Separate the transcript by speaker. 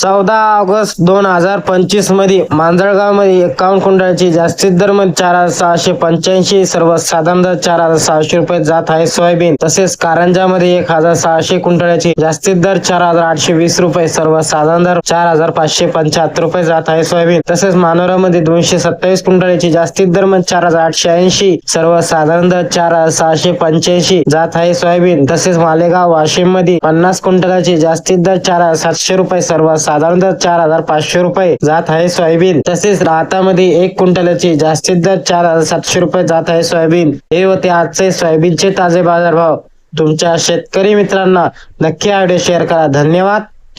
Speaker 1: चौदा ऑगस्ट दोन हजार पंचवीसमध्ये मांजळगावमध्ये एकावन्न क्विंटलची जास्तीत दरमध्ये चार हजार सहाशे पंच्याऐंशी सर्वसाधारण दर चार हजार सहाशे रुपये जात आहे सोयाबीन. तसेच कारंजा मध्ये एक हजार सहाशे क्विंटलची जास्तीत दर चार हजार आठशे वीस रुपये सर्वसाधारण दर चार हजार पाचशे पंच्याहत्तर रुपये जात आहे सोयाबीन. तसेच मानोरा मध्ये दोनशे सत्तावीस क्विंटलची जास्तीत दरमध्ये चार हजार आठशे ऐंशी सर्वसाधारण दर चार हजार सहाशे पंच्याऐंशी जात आहे सोयाबीन. तसेच मालेगाव वाशिममध्ये पन्नास कुंटळाची जास्तीत दर चार हजार सातशे रुपये सर्व साधारणतः चार हजार पाचशे रुपये जात आहे सोयाबीन. तसेच राहतामध्ये एक क्विंटलची जास्तीत दर चार हजार सातशे रुपये जात आहे सोयाबीन. हे होते आजचे सोयाबीनचे ताजे बाजारभाव. तुमच्या शेतकरी मित्रांना नक्की आवडे शेअर करा. धन्यवाद.